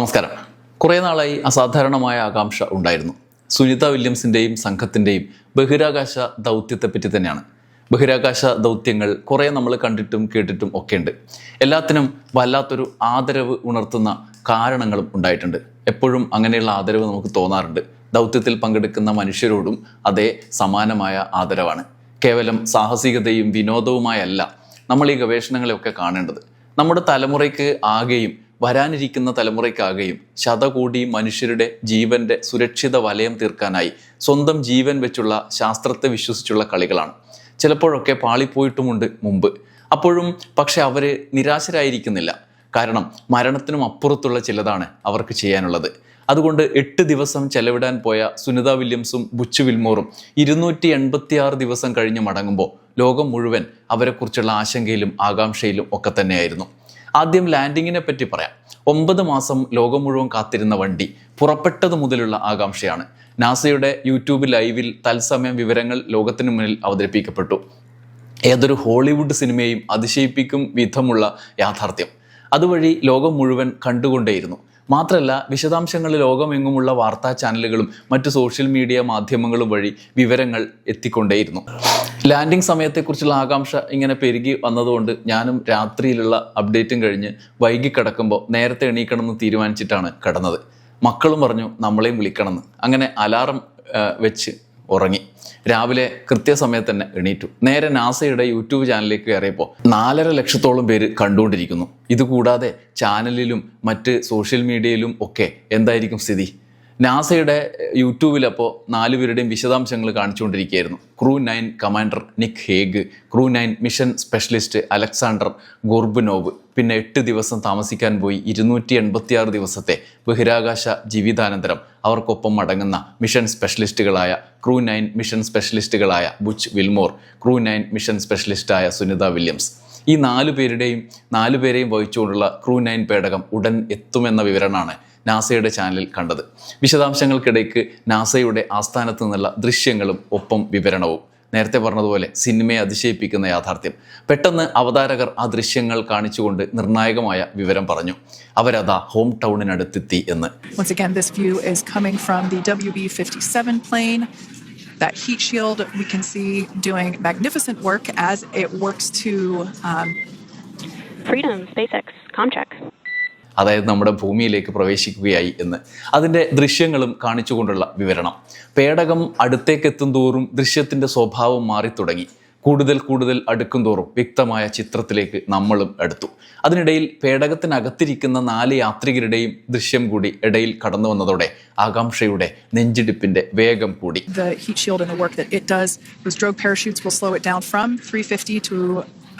നമസ്കാരം. കുറേ നാളായി അസാധാരണമായ ആകാംക്ഷ ഉണ്ടായിരുന്നു. സുനിത വില്യംസിന്റെയും സംഘത്തിന്റെയും ബഹിരാകാശ ദൗത്യത്തെപ്പറ്റി തന്നെയാണ്. ബഹിരാകാശ ദൗത്യങ്ങൾ കുറേ നമ്മൾ കണ്ടിട്ടും കേട്ടിട്ടും ഒക്കെയുണ്ട്. എല്ലാത്തിനും വല്ലാത്തൊരു ആദരവ് ഉണർത്തുന്ന കാരണങ്ങളും ഉണ്ടായിട്ടുണ്ട്. എപ്പോഴും അങ്ങനെയുള്ള ആദരവ് നമുക്ക് തോന്നാറുണ്ട്. ദൗത്യത്തിൽ പങ്കെടുക്കുന്ന മനുഷ്യരോടും അതേ സമാനമായ ആദരവാണ്. കേവലം സാഹസികതയും വിനോദവുമായല്ല നമ്മൾ ഈ ഗവേഷണങ്ങളെയൊക്കെ കാണേണ്ടത്. നമ്മുടെ തലമുറയ്ക്ക് ആകെയും വരാനിരിക്കുന്ന തലമുറയ്ക്കാകെയും ശതകോടി മനുഷ്യരുടെ ജീവന്റെ സുരക്ഷിത വലയം തീർക്കാനായി സ്വന്തം ജീവൻ വെച്ചുള്ള ശാസ്ത്രത്തെ വിശ്വസിച്ചുള്ള കളികളാണ്. ചിലപ്പോഴൊക്കെ പാളിപ്പോയിട്ടുമുണ്ട് മുമ്പ്. അപ്പോഴും പക്ഷെ അവർ നിരാശരായിരിക്കുന്നില്ല. കാരണം മരണത്തിനും അപ്പുറത്തുള്ള ചിലതാണ് അവർക്ക് ചെയ്യാനുള്ളത്. അതുകൊണ്ട് എട്ട് ദിവസം ചെലവിടാൻ പോയ സുനിത വില്യംസും ബുച്ച് വിൽമോറും ഇരുന്നൂറ്റി എൺപത്തി ആറ് ദിവസം കഴിഞ്ഞ് മടങ്ങുമ്പോൾ ലോകം മുഴുവൻ അവരെക്കുറിച്ചുള്ള ആശങ്കയിലും ആകാംക്ഷയിലും ഒക്കെ തന്നെയായിരുന്നു. ആദ്യം ലാൻഡിങ്ങിനെ പറ്റി പറയാം. ഒമ്പത് മാസം ലോകം മുഴുവൻ കാത്തിരുന്ന വണ്ടി പുറപ്പെട്ടത് മുതലുള്ള ആകാംക്ഷയാണ്. നാസയുടെ യൂട്യൂബ് ലൈവിൽ തത്സമയം വിവരങ്ങൾ ലോകത്തിന് മുന്നിൽ അവതരിപ്പിക്കപ്പെട്ടു. ഏതൊരു ഹോളിവുഡ് സിനിമയും അതിശയിപ്പിക്കും വിധമുള്ള യാഥാർത്ഥ്യം. അതുവഴി ലോകം മുഴുവൻ കണ്ടുകൊണ്ടേയിരുന്നു. മാത്രമല്ല വിശദാംശങ്ങൾ ലോകമെങ്ങുമുള്ള വാർത്താ ചാനലുകളും മറ്റു സോഷ്യൽ മീഡിയ മാധ്യമങ്ങളും വഴി വിവരങ്ങൾ എത്തിക്കൊണ്ടേയിരുന്നു. ലാൻഡിംഗ് സമയത്തെക്കുറിച്ചുള്ള ആകാംക്ഷ ഇങ്ങനെ പെരുകി വന്നതുകൊണ്ട് ഞാനും രാത്രിയിലുള്ള അപ്ഡേറ്റും കഴിഞ്ഞ് വൈകി കിടക്കുമ്പോൾ നേരത്തെ എണീക്കണമെന്ന് തീരുമാനിച്ചിട്ടാണ് കിടന്നത്. മക്കളും പറഞ്ഞു നമ്മളെയും വിളിക്കണമെന്ന്. അങ്ങനെ അലാറം വെച്ച് ഉറങ്ങി. രാവിലെ കൃത്യസമയത്ത് തന്നെ എണീറ്റു. നേരെ നാസയുടെ യൂട്യൂബ് ചാനലിലേക്ക് കയറിയപ്പോൾ നാലര ലക്ഷത്തോളം പേര് കണ്ടുകൊണ്ടിരിക്കുന്നു. ഇതുകൂടാതെ ചാനലിലും മറ്റ് സോഷ്യൽ മീഡിയയിലും ഒക്കെ എന്തായിരിക്കും സ്ഥിതി? നാസയുടെ യൂട്യൂബിൽ അപ്പോൾ നാലുപേരുടെയും വിശദാംശങ്ങൾ കാണിച്ചുകൊണ്ടിരിക്കുകയായിരുന്നു. Crew nine commander Nick Hague crew nine mission specialist Alexander Gorbunov പിന്നെ എട്ട് ദിവസം താമസിക്കാൻ പോയി ഇരുന്നൂറ്റി എൺപത്തിയാറ് ദിവസത്തെ ബഹിരാകാശ ജീവിതാനന്തരം. അവർക്കൊപ്പം മടങ്ങുന്ന മിഷൻ സ്പെഷ്യലിസ്റ്റുകളായ crew nine mission സ്പെഷ്യലിസ്റ്റുകളായ Butch Wilmore crew nine mission സ്പെഷ്യലിസ്റ്റായ Sunita Williams. ഈ നാലു പേരുടെയും നാലു പേരെയും വഹിച്ചുകൊണ്ടുള്ള ക്രൂ നയൻ പേടകം ഉടൻ എത്തുമെന്ന വിവരണമാണ് നാസയുടെ ചാനലിൽ കണ്ടത്. വിശദാംശങ്ങൾക്കിടയ്ക്ക് നാസയുടെ ആസ്ഥാനത്ത് നിന്നുള്ള ദൃശ്യങ്ങളും ഒപ്പം വിവരണവും. നേരത്തെ പറഞ്ഞതുപോലെ സിനിമയെ അതിശയിപ്പിക്കുന്ന യാഥാർത്ഥ്യം. പെട്ടെന്ന് അവതാരകർ ആ ദൃശ്യങ്ങൾ കാണിച്ചുകൊണ്ട് നിർണായകമായ വിവരം പറഞ്ഞു. അവരതാ ഹോം ടൗണിനടുത്തെത്തി എന്ന്. Once again, this view is coming from the WB 57 plane. That heat shield we can see doing magnificent work as it works to um, Freedom, SpaceX, Comcheck. അതായത് നമ്മുടെ ഭൂമിയിലേക്ക് പ്രവേശിക്കുകയായി എന്ന്. അതിന്റെ ദൃശ്യങ്ങളും കാണിച്ചുകൊണ്ടുള്ള വിവരണം. പേടകം അടുത്തേക്ക് എത്തും തോറും ദൃശ്യത്തിന്റെ സ്വഭാവം മാറി തുടങ്ങി കൂടുതൽ കൂടുതൽ അടുക്കും തോറും വ്യക്തമായ ചിത്രത്തിലേക്ക് നമ്മളും അടുത്തു. അതിനിടയിൽ പേടകത്തിനകത്തിരിക്കുന്ന നാല് യാത്രികരുടെയും ദൃശ്യം കൂടി ഇടയിൽ കടന്നു വന്നതോടെ ആകാംക്ഷയുടെ നെഞ്ചിടിപ്പിന്റെ വേഗം കൂടി.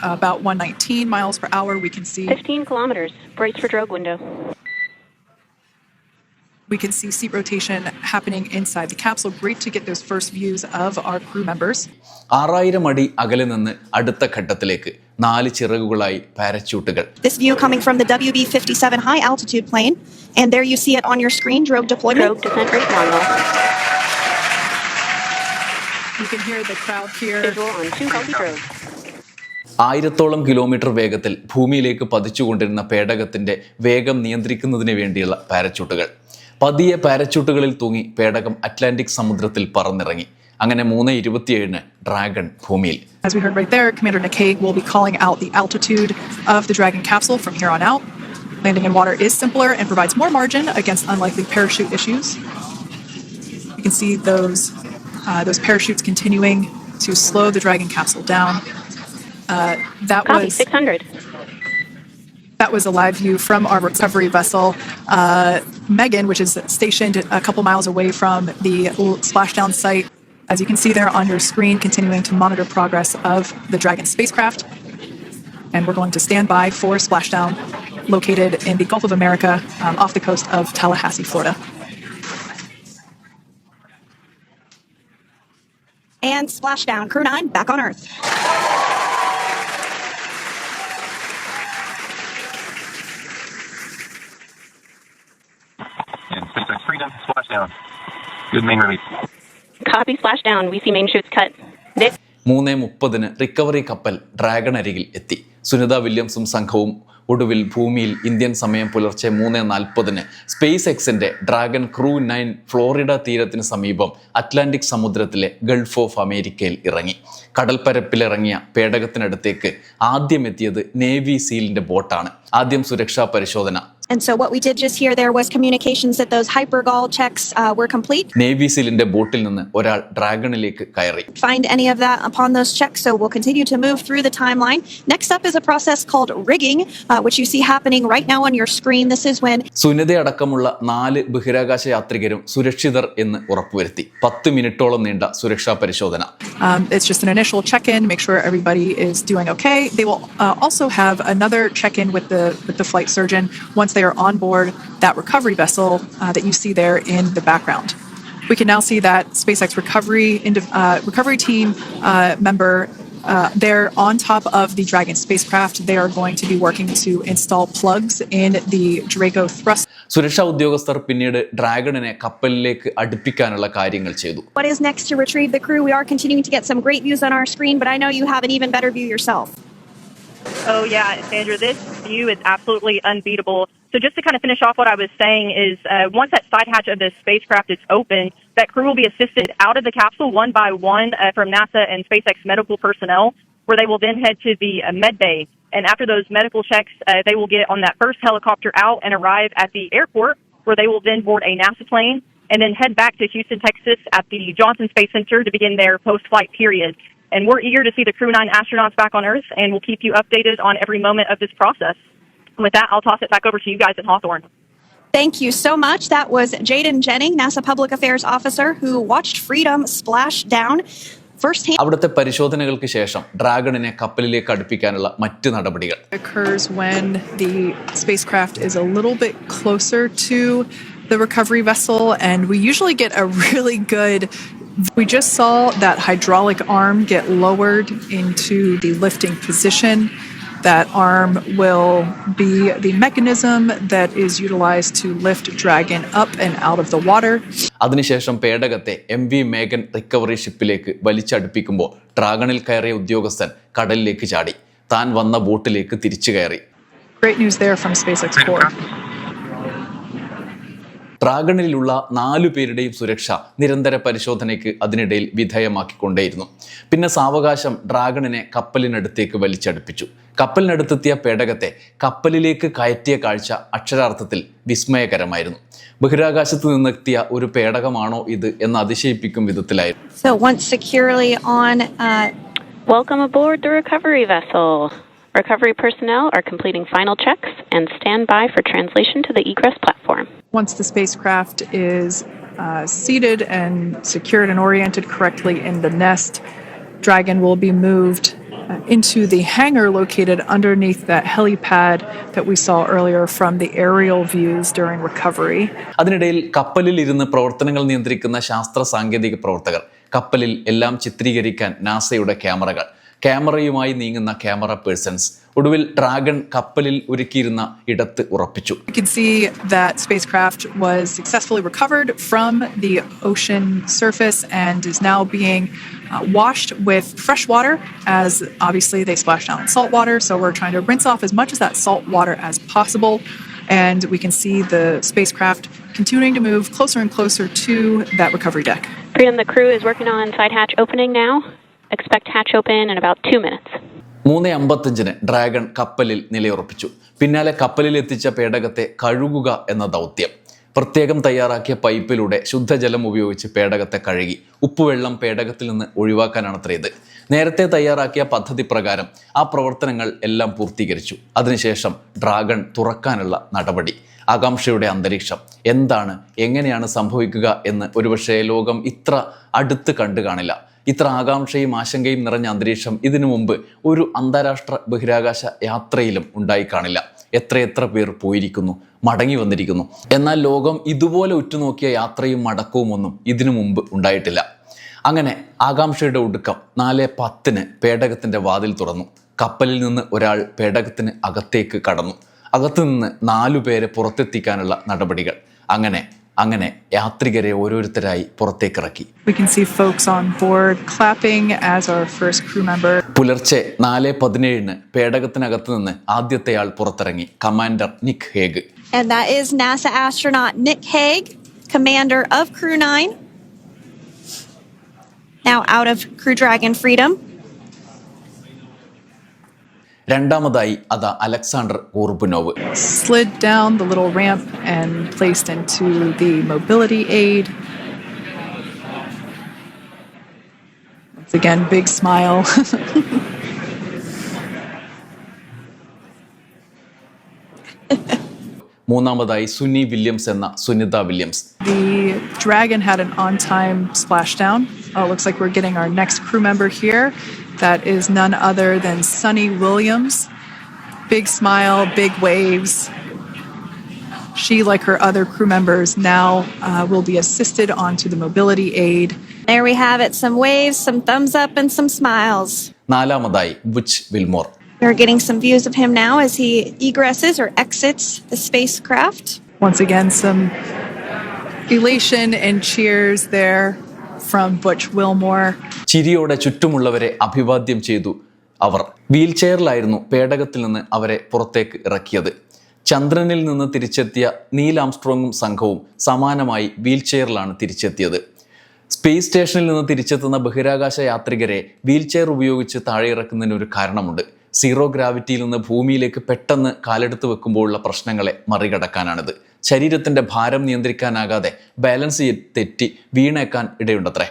the heat shield and the work that it does. Those drogue parachutes will slow it down from 350 to uh, about 119 miles per hour. We can see 15 kilometers. Brace for drogue window. we can see seat rotation happening inside the capsule. Great to get those first views of our crew members. ആറായിരം അടി അകലെ നിന്ന് അടുത്ത ഘട്ടത്തിലേക്ക് നാല് ചിറകുകളായി പാരച്യൂട്ടുകൾ This view coming from the WB 57 high altitude plane. And there you see it on your screen, drogue deployment. Drogue descent rate nominal. You can hear the crowd here. Visual on two healthy drogues. ആയിരത്തോളം kilometre വേഗത്തിൽ ഭൂമിയിലേക്ക് പതിച്ചുകൊണ്ടിരുന്ന പേടകത്തിന്റെ വേഗം നിയന്ത്രിക്കുന്നതിന് വേണ്ടിയുള്ള പാരച്യൂട്ടുകൾ പതിയെ പാരച്യൂട്ടുകളിൽ തൂങ്ങി പേടകം Atlantic സമുദ്രത്തിൽ പറന്നിറങ്ങി അങ്ങനെ മൂന്ന് ഇരുപത്തിയേഴിന് ഡ്രാഗൺ ഭൂമിയിൽ As we heard right there, Commander Nakay will be calling out the altitude of the Dragon capsule from here on out. Landing in water is simpler and provides more margin against unlikely parachute issues. You can see those uh, those parachutes continuing to slow the Dragon capsule down. Uh, that Copy, was 600. that was a live view from our recovery vessel, uh, Megan, which is stationed a couple miles away from the l- splashdown site. As you can see there on your screen, continuing to monitor progress of the Dragon spacecraft. And we're going to stand by for splashdown located in the Gulf of America um, off the coast of Tallahassee, Florida. And splashdown. Crew 9 back on Earth. Good main release. Copy, splashdown. We see main shoots cut. Nick, മൂന്ന് മുപ്പതിന് recovery കപ്പൽ dragon അരികിൽ എത്തി സുനിത വില്യംസും സംഘവും ഒടുവിൽ ഭൂമിയിൽ Indian സമയം പുലർച്ചെ മൂന്ന് നാൽപ്പതിന് സ്പേസ് എക്സിന്റെ ഡ്രാഗൺ ക്രൂ നയൻ ഫ്ലോറിഡ തീരത്തിന് സമീപം അറ്റ്ലാന്റിക് സമുദ്രത്തിലെ ഗൾഫ് ഓഫ് അമേരിക്കയിൽ ഇറങ്ങി കടൽപ്പരപ്പിലിറങ്ങിയ പേടകത്തിനടുത്തേക്ക് ആദ്യം എത്തിയത് നേവി സീലിന്റെ ബോട്ടാണ് ആദ്യം സുരക്ഷാ പരിശോധന And so what we did just here, there was communications that those hypergol checks uh, were complete. Navy സീലിന്റെ ബോട്ടിൽ നിന്ന് ഒരാൾ ഡ്രാഗണിലേക്ക് കയറി Find any of that upon those checks, so we'll continue to move through the timeline. Next up is a process called rigging, uh, which you see happening right now on your screen. This is when സുനിതയടക്കമുള്ള നാല് ബഹിരാകാശ യാത്രികരും സുരക്ഷിതർ എന്ന് ഉറപ്പുവരുത്തി പത്ത് മിനിറ്റോളം നീണ്ട സുരക്ഷാ പരിശോധന Um, it's just an initial check-in, make sure everybody is doing okay. They will uh, also have another check-in with the with the flight surgeon once they are on board that recovery vessel uh, that you see there in the background. We can now see that SpaceX recovery indiv- uh, recovery team uh, member. Uh, they're on top of the Dragon spacecraft. They are going to be working to install plugs in the Draco thrust സുരക്ഷാ ഉദ്യോഗസ്ഥർ പിന്നീട് ഡ്രാഗണിനെ കപ്പലിലേക്ക് അടുപ്പിക്കാനുള്ള കാര്യങ്ങൾ ചെയ്തു what is next to retrieve the crew. We are continuing to get some great views on our screen, but I know you have an even better view yourself. Oh, yeah, Sandra, this view is absolutely unbeatable. So, just to kind of finish off what I was saying, is uh, once that side hatch of the spacecraft is open, that crew will be assisted out of the capsule one by one uh, from NASA and SpaceX medical personnel, where they will then head to the uh, med bay. And after those medical checks, uh, they will get on that first helicopter out and arrive at the airport, where they will then board a NASA plane and then head back to Houston, Texas at the Johnson Space Center to begin their post flight period. And we're eager to see the Crew 9 astronauts back on Earth, and we'll keep you updated on every moment of this process. And with that, I'll toss it back over to you guys in Hawthorne. Thank you so much. That was Jaden Jennings, NASA Public Affairs Officer, who watched Freedom splash down firsthand. അവിടുത്തെ പരിശോധനകൾക്ക് ശേഷം ഡ്രാഗണിനെ കപ്പലിലേക്ക് അടുപ്പിക്കാനുള്ള മറ്റ് നടപടികൾ occurs when the spacecraft is a little bit closer to the recovery vessel, and we usually get a really good. We just saw that hydraulic arm get lowered into the lifting position. That arm will be the mechanism that is utilized to lift Dragon up and out of the water. അതിനുശേഷം പേടകത്തെ M V Megan recovery ഷിപ്പിലേക്ക് വലിച്ചടുപ്പിക്കുമ്പോൾ ഡ്രാഗണിൽ കയറിയ ഉദ്യോഗസ്ഥൻ കടലിലേക്ക് ചാടി താൻ വന്ന ബോട്ടിലേക്ക് തിരിച്ചു കയറി Great news there from SpaceX Core. ഡ്രാഗണിലുള്ള നാലു പേരുടെയും സുരക്ഷ നിരന്തര പരിശോധനയ്ക്ക് അതിനിടയിൽ വിധേയമാക്കിക്കൊണ്ടേയിരുന്നു. പിന്നെ സാവകാശം ഡ്രാഗണിനെ കപ്പലിനടുത്തേക്ക് വലിച്ചടുപ്പിച്ചു. കപ്പലിനടുത്തെത്തിയ പേടകത്തെ കപ്പലിലേക്ക് കയറ്റിയ കാഴ്ച അക്ഷരാർത്ഥത്തിൽ വിസ്മയകരമായിരുന്നു. ബഹിരാകാശത്ത് നിന്നെത്തിയ ഒരു പേടകമാണോ ഇത് എന്ന് അതിശയിപ്പിക്കും വിധത്തിലായിരുന്നു. So once securely on, uh, Welcome aboard the recovery vessel. Recovery personnel are completing final checks and stand by for translation to the egress platform. Once the spacecraft is uh, seated and secured and oriented correctly in the nest, Dragon will be moved uh, into the hangar located underneath that helipad that we saw earlier from the aerial views during recovery. അതിനിടയിൽ കപ്പലിൽ ഇരുന്ന് പ്രവർത്തനങ്ങൾ നിയന്ത്രിക്കുന്ന ശാസ്ത്ര സാങ്കേതിക പ്രവർത്തകർ കപ്പലിൽ എല്ലാം ചിത്രീകരിക്കാൻ നാസയുടെ ക്യാമറകൾ ക്യാമറയുമായി നീങ്ങുന്ന ക്യാമറ പേഴ്സൺസ് ഒടുവിൽ ഡ്രാഗൺ കപ്പലിൽ ഒരുക്കിയിരുന്ന ഇടത്ത് ഉറപ്പിച്ചു You can see that spacecraft was successfully recovered from the ocean surface and is now being uh, washed with fresh water as obviously they splashed down in salt water. So we're trying to rinse off as much of that salt water as possible. And we can see the spacecraft continuing to move closer and closer to that recovery deck. Freedom, the crew is working on side hatch opening now. Expect hatch open in about two minutes മൂന്ന് അമ്പത്തഞ്ചിന് dragon കപ്പലിൽ നിലയുറപ്പിച്ചു. പിന്നാലെ കപ്പലിൽ എത്തിച്ച പേടകത്തെ കഴുകുക എന്ന ദൗത്യം. പ്രത്യേകം തയ്യാറാക്കിയ പൈപ്പിലൂടെ ശുദ്ധജലം ഉപയോഗിച്ച് പേടകത്തെ കഴുകി ഉപ്പുവെള്ളം പേടകത്തിൽ നിന്ന് ഒഴിവാക്കാനാണത്രേ ഇത് നേരത്തെ തയ്യാറാക്കിയ പദ്ധതി പ്രകാരം ആ പ്രവർത്തനങ്ങൾ എല്ലാം പൂർത്തീകരിച്ചു. അതിനുശേഷം ഡ്രാഗൺ തുറക്കാനുള്ള നടപടി. ആകാംക്ഷയുടെ അന്തരീക്ഷം. എന്താണ് എങ്ങനെയാണ് സംഭവിക്കുക എന്ന് ഒരുപക്ഷേ ലോകം ഇത്ര അടുത്ത് കണ്ടു കാണില്ല ഇത്ര ആകാംക്ഷയും ആശങ്കയും നിറഞ്ഞ അന്തരീക്ഷം ഇതിനു മുമ്പ് ഒരു അന്താരാഷ്ട്ര ബഹിരാകാശ യാത്രയിലും ഉണ്ടായി കാണില്ല. എത്രയെത്ര പേർ പോയിരിക്കുന്നു മടങ്ങി വന്നിരിക്കുന്നു. എന്നാൽ ലോകം ഇതുപോലെ ഉറ്റുനോക്കിയ യാത്രയും മടക്കവും ഒന്നും ഇതിനു മുമ്പ് ഉണ്ടായിട്ടില്ല. അങ്ങനെ ആകാംക്ഷയുടെ ഒടുക്കം നാല് പത്തിന് പേടകത്തിന്റെ വാതിൽ തുറന്നു. കപ്പലിൽ നിന്ന് ഒരാൾ പേടകത്തിന് അകത്തേക്ക് കടന്നു. അകത്തു നിന്ന് നാലു പേരെ പുറത്തെത്തിക്കാനുള്ള നടപടികൾ. അങ്ങനെ അങ്ങനെ യാത്രികരെ ഓരോരുത്തരായി പുറത്തേക്കിറക്കി. പുലർച്ചെ നാല് പതിനേഴിന് പേടകത്തിനകത്ത് നിന്ന് ആദ്യത്തെ ആൾ പുറത്തിറങ്ങി commander Nick Hague Now, out of Crew Dragon Freedom. രണ്ടാമതായി അതാ Alexander Gorbunov slid down the little ramp and placed into the mobility aid. Once again, big smile. മൂന്നാമതായി സുനി വില്യംസ് എന്ന Sunita Williams the Dragon had an on time splashdown. Oh, looks like we're getting our next crew member here. That is none other than Sunny Williams. Big smile, big waves. She, like her other crew members, now uh, will be assisted onto the mobility aid. There we have it some waves, some thumbs up, and some smiles. നാലാമതായി Butch Wilmore We're getting some views of him now as he egresses or exits the spacecraft. Once again, some elation and cheers there from Butch Wilmore. ചിരിയോടെ ചുറ്റുമുള്ളവരെ അഭിവാദ്യം ചെയ്തു അവർ. Wheel ചെയറിലായിരുന്നു പേടകത്തിൽ നിന്ന് അവരെ പുറത്തേക്ക് ഇറക്കിയത്. ചന്ദ്രനിൽ നിന്ന് തിരിച്ചെത്തിയ നീൽ ആംസ്ട്രോങ്ങും സംഘവും സമാനമായി വീൽ ചെയറിലാണ് തിരിച്ചെത്തിയത്. സ്പേസ് സ്റ്റേഷനിൽ നിന്ന് തിരിച്ചെത്തുന്ന ബഹിരാകാശ യാത്രികരെ വീൽ ചെയർ ഉപയോഗിച്ച് താഴെ ഇറക്കുന്നതിന് ഒരു കാരണമുണ്ട്. സീറോ ഗ്രാവിറ്റിയിൽ നിന്ന് ഭൂമിയിലേക്ക് പെട്ടെന്ന് കാലെടുത്ത് വെക്കുമ്പോഴുള്ള പ്രശ്നങ്ങളെ മറികടക്കാനാണിത്. ശരീരത്തിന്റെ ഭാരം നിയന്ത്രിക്കാനാകാതെ ബാലൻസ് തെറ്റി വീണേക്കാൻ ഇടയുണ്ടത്രേ.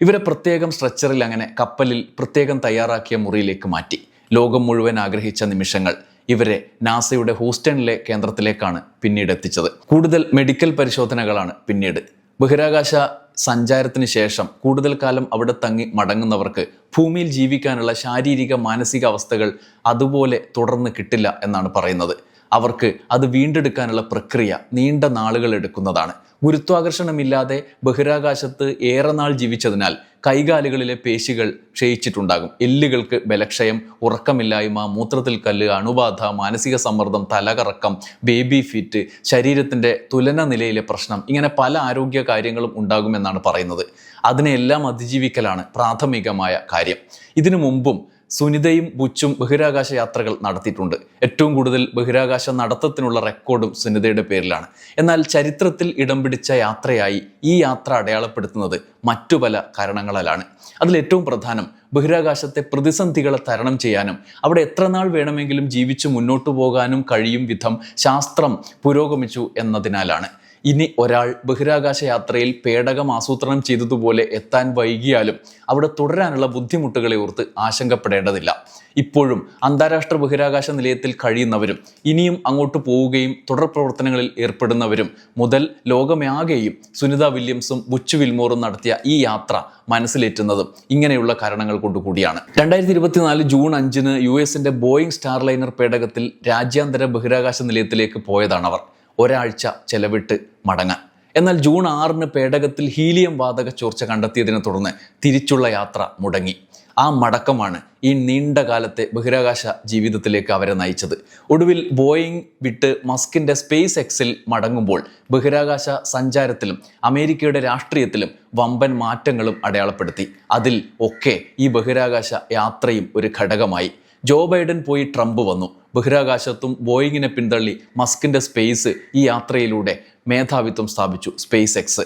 ഇവരെ പ്രത്യേകം സ്ട്രെച്ചറിൽ അങ്ങനെ കപ്പലിൽ പ്രത്യേകം തയ്യാറാക്കിയ മുറിയിലേക്ക് മാറ്റി. ലോകം മുഴുവൻ ആഗ്രഹിച്ച നിമിഷങ്ങൾ ഇവരെ നാസയുടെ ഹൂസ്റ്റണിലെ കേന്ദ്രത്തിലേക്കാണ് പിന്നീട് എത്തിച്ചത്. കൂടുതൽ മെഡിക്കൽ പരിശോധനകളാണ് പിന്നീട്. ബഹിരാകാശ സഞ്ചാരത്തിന് ശേഷം കൂടുതൽ കാലം അവിടെ തങ്ങി മടങ്ങുന്നവർക്ക് ഭൂമിയിൽ ജീവിക്കാനുള്ള ശാരീരിക മാനസിക അവസ്ഥകൾ അതുപോലെ തുടർന്ന് കിട്ടില്ല എന്നാണ് പറയുന്നത്. അവർക്ക് അത് വീണ്ടെടുക്കാനുള്ള പ്രക്രിയ നീണ്ട നാളുകൾ എടുക്കുന്നതാണ്. ഗുരുത്വാകർഷണമില്ലാതെ ബഹിരാകാശത്ത് ഏറെ നാൾ ജീവിച്ചതിനാൽ കൈകാലുകളിലെ പേശികൾ ക്ഷയിച്ചിട്ടുണ്ടാകും. എല്ലുകൾക്ക് ബലക്ഷയം ഉറക്കമില്ലായ്മ മൂത്രത്തിൽ കല്ല് അണുബാധ മാനസിക സമ്മർദ്ദം തലകറക്കം ബേബി ഫിറ്റ് ശരീരത്തിന്റെ തുലന നിലയിലെ പ്രശ്നം ഇങ്ങനെ പല ആരോഗ്യ കാര്യങ്ങളും ഉണ്ടാകുമെന്നാണ് പറയുന്നത്. അതിനെല്ലാം അതിജീവിക്കലാണ് പ്രാഥമികമായ കാര്യം. ഇതിനു മുമ്പും സുനിതയും ബുച്ചും ബഹിരാകാശ യാത്രകൾ നടത്തിയിട്ടുണ്ട്. ഏറ്റവും കൂടുതൽ ബഹിരാകാശ നടത്തത്തിനുള്ള റെക്കോർഡും സുനിതയുടെ പേരിലാണ്. എന്നാൽ ചരിത്രത്തിൽ ഇടം പിടിച്ച യാത്രയായി ഈ യാത്ര അടയാളപ്പെടുത്തുന്നത് മറ്റു പല കാരണങ്ങളാലാണ്. അതിലേറ്റവും പ്രധാനം ബഹിരാകാശത്തെ പ്രതിസന്ധികളെ തരണം ചെയ്യാനും അവിടെ എത്ര നാൾ വേണമെങ്കിലും ജീവിച്ചു മുന്നോട്ടു പോകാനും കഴിയും വിധം ശാസ്ത്രം പുരോഗമിച്ചു എന്നതിനാലാണ്. ഇനി ഒരാൾ ബഹിരാകാശ യാത്രയിൽ പേടകം ആസൂത്രണം ചെയ്തതുപോലെ എത്താൻ വൈകിയാലും അവിടെ തുടരാനുള്ള ബുദ്ധിമുട്ടുകളെ ഓർത്ത് ആശങ്കപ്പെടേണ്ടതില്ല. ഇപ്പോഴും അന്താരാഷ്ട്ര ബഹിരാകാശ നിലയത്തിൽ കഴിയുന്നവരും ഇനിയും അങ്ങോട്ട് പോവുകയും തുടർ പ്രവർത്തനങ്ങളിൽ ഏർപ്പെടുന്നവരും മുതൽ ലോകമാകെയും സുനിത വില്യംസും ബുച്ച് വിൽമോറും നടത്തിയ ഈ യാത്ര മനസ്സിലേറ്റുന്നതും ഇങ്ങനെയുള്ള കാരണങ്ങൾ കൊണ്ടുകൂടിയാണ്. രണ്ടായിരത്തി ഇരുപത്തിനാല് ജൂൺ അഞ്ചിന് യു എസിന്റെ ബോയിങ് സ്റ്റാർലൈനർ പേടകത്തിൽ രാജ്യാന്തര ബഹിരാകാശ നിലയത്തിലേക്ക് പോയതാണ് അവർ ഒരാഴ്ച ചെലവിട്ട് മടങ്ങാൻ. എന്നാൽ ജൂൺ ആറിന് പേടകത്തിൽ ഹീലിയം വാതക ചോർച്ച കണ്ടെത്തിയതിനെ തുടർന്ന് തിരിച്ചുള്ള യാത്ര മുടങ്ങി. ആ മടക്കമാണ് ഈ നീണ്ട കാലത്തെ ബഹിരാകാശ ജീവിതത്തിലേക്ക് അവരെ നയിച്ചത്. ഒടുവിൽ ബോയിങ് വിട്ട് മസ്കിന്റെ സ്പേസ് എക്സിൽ മടങ്ങുമ്പോൾ ബഹിരാകാശ സഞ്ചാരത്തിലും അമേരിക്കയുടെ രാഷ്ട്രീയത്തിലും വമ്പൻ മാറ്റങ്ങളും അടയാളപ്പെടുത്തി. അതിൽ ഒക്കെ ഈ ബഹിരാകാശ യാത്രയും ഒരു ഘടകമായി. ജോ ബൈഡൻ പോയി ട്രംപ് വന്നു. ബഹിരാകാശത്തും ബോയിങ്ങിനെ പിന്തള്ളി മസ്കിന്റെ സ്പേസ് ഈ യാത്രയിലൂടെ മേധാവിത്വം സ്ഥാപിച്ചു സ്പേസ് എക്സ്.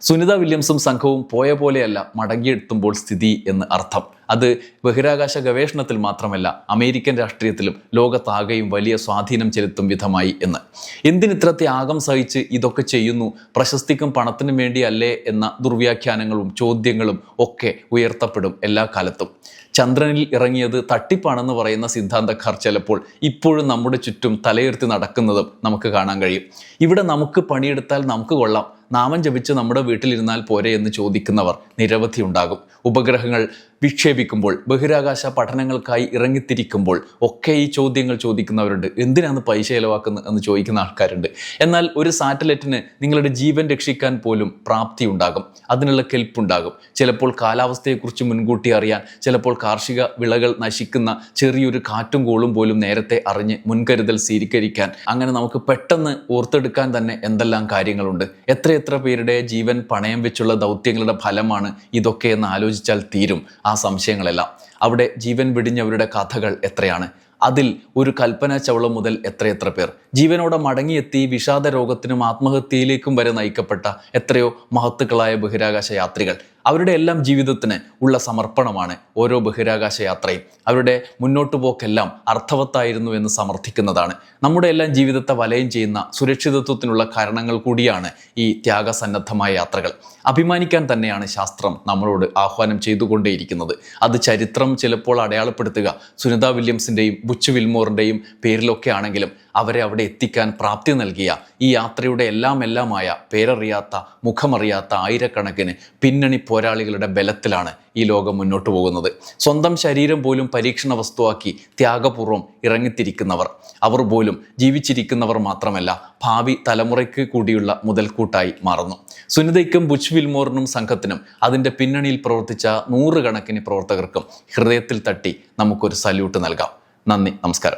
സുനിത വില്യംസും സംഘവും പോയ പോലെയല്ല മടങ്ങിയെത്തുമ്പോൾ സ്ഥിതി എന്ന് അർത്ഥം. അത് ബഹിരാകാശ ഗവേഷണത്തിൽ മാത്രമല്ല അമേരിക്കൻ രാഷ്ട്രീയത്തിലും ലോകത്താകെയും വലിയ സ്വാധീനം ചെലുത്തും വിധമായി എന്ന്. എന്തിനിത്ര ത്യാഗം സഹിച്ച് ഇതൊക്കെ ചെയ്യുന്നു? പ്രശസ്തിക്കും പണത്തിനും വേണ്ടിയല്ലേ എന്ന ദുർവ്യാഖ്യാനങ്ങളും ചോദ്യങ്ങളും ഒക്കെ ഉയർത്തപ്പെടും എല്ലാ കാലത്തും. ചന്ദ്രനിൽ ഇറങ്ങിയത് തട്ടിപ്പാണെന്ന് പറയുന്ന സിദ്ധാന്തക്കാർ ചിലപ്പോൾ ഇപ്പോഴും നമ്മുടെ ചുറ്റും തലയുയർത്തി നടക്കുന്നതും നമുക്ക് കാണാൻ കഴിയും. ഇവിടെ നമുക്ക് പണിയെടുത്താൽ നമുക്ക് കൊള്ളാം. നാമം ജപിച്ച് നമ്മുടെ വീട്ടിലിരുന്നാൽ പോരെ എന്ന് ചോദിക്കുന്നവർ നിരവധി ഉണ്ടാകും. ഉപഗ്രഹങ്ങൾ വിക്ഷേപിക്കുമ്പോൾ ബഹിരാകാശ പഠനങ്ങൾക്കായി ഇറങ്ങിത്തിരിക്കുമ്പോൾ ഒക്കെ ഈ ചോദ്യങ്ങൾ ചോദിക്കുന്നവരുണ്ട്. എന്തിനാണ് പൈസ ചിലവാക്കുന്നത് എന്ന് ചോദിക്കുന്ന ആൾക്കാരുണ്ട്. എന്നാൽ ഒരു സാറ്റലൈറ്റിന് നിങ്ങളുടെ ജീവൻ രക്ഷിക്കാൻ പോലും പ്രാപ്തി ഉണ്ടാകും. അതിനുള്ള കെൽപ്പുണ്ടാകും. ചിലപ്പോൾ കാലാവസ്ഥയെക്കുറിച്ച് മുൻകൂട്ടി അറിയാൻ ചിലപ്പോൾ കാർഷിക വിളകൾ നശിക്കുന്ന ചെറിയൊരു കാറ്റും കോളും പോലും നേരത്തെ അറിഞ്ഞ് മുൻകരുതൽ സ്വീകരിക്കാൻ. അങ്ങനെ നമുക്ക് പെട്ടെന്ന് ഓർത്തെടുക്കാൻ തന്നെ എന്തെല്ലാം കാര്യങ്ങളുണ്ട്. എത്രയെത്ര പേരുടെ ജീവൻ പണയം വെച്ചുള്ള ദൗത്യങ്ങളുടെ ഫലമാണ് ഇതൊക്കെ എന്ന് ആലോചിച്ചാൽ തീരും. ആ സംശയങ്ങളെല്ലാം. അവിടെ ജീവൻ വെടിഞ്ഞവരുടെ കഥകൾ എത്രയാണ്? അതിൽ ഒരു കൽപ്പന ചവളം മുതൽ എത്രയെത്ര പേർ? ജീവനോടെ മടങ്ങിയെത്തി വിഷാദ രോഗത്തിനും ആത്മഹത്യയിലേക്കും വരെ നയിക്കപ്പെട്ട എത്രയോ മഹത്തുക്കളായ ബഹിരാകാശ യാത്രികൾ അവരുടെ എല്ലാം ജീവിതത്തിന് ഉള്ള സമർപ്പണമാണ് ഓരോ ബഹിരാകാശ യാത്രയും. അവരുടെ മുന്നോട്ടു പോക്കെല്ലാം അർത്ഥവത്തായിരുന്നു എന്ന് സമർത്ഥിക്കുന്നതാണ്. നമ്മുടെ എല്ലാം ജീവിതത്തെ വലയം ചെയ്യുന്ന സുരക്ഷിതത്വത്തിനുള്ള കാരണങ്ങൾ കൂടിയാണ് ഈ ത്യാഗസന്നദ്ധമായ യാത്രകൾ. അഭിമാനിക്കാൻ തന്നെയാണ് ശാസ്ത്രം നമ്മളോട് ആഹ്വാനം ചെയ്തുകൊണ്ടേയിരിക്കുന്നത്. അത് ചരിത്രം ചിലപ്പോൾ അടയാളപ്പെടുത്തുക. സുനിത വില്യംസിന്റെയും ബുച്ച് വിൽമോറിന്റെയും പേരിലൊക്കെ ആണെങ്കിലും അവരെ അവിടെ എത്തിക്കാൻ പ്രാപ്തി നൽകിയ ഈ യാത്രയുടെ എല്ലാം എല്ലാമായ പേരറിയാത്ത മുഖമറിയാത്ത ആയിരക്കണക്കിന് പിന്നണി പോരാളികളുടെ ബലത്തിലാണ് ഈ ലോകം മുന്നോട്ട് പോകുന്നത്. സ്വന്തം ശരീരം പോലും പരീക്ഷണ വസ്തുവാക്കി ത്യാഗപൂർവം ഇറങ്ങിത്തിരിക്കുന്നവർ. അവർ പോലും ജീവിച്ചിരിക്കുന്നവർ മാത്രമല്ല ഭാവി തലമുറയ്ക്ക് കൂടിയുള്ള മുതൽക്കൂട്ടായി മാറുന്നു. സുനിതയ്ക്കും ബുച്ച് വിൽമോറിനും സംഘത്തിനും അതിന്റെ പിന്നണിയിൽ പ്രവർത്തിച്ച നൂറുകണക്കിന് പ്രവർത്തകർക്കും ഹൃദയത്തിൽ തട്ടി നമുക്കൊരു സല്യൂട്ട് നൽകാം. നന്ദി നമസ്കാരം.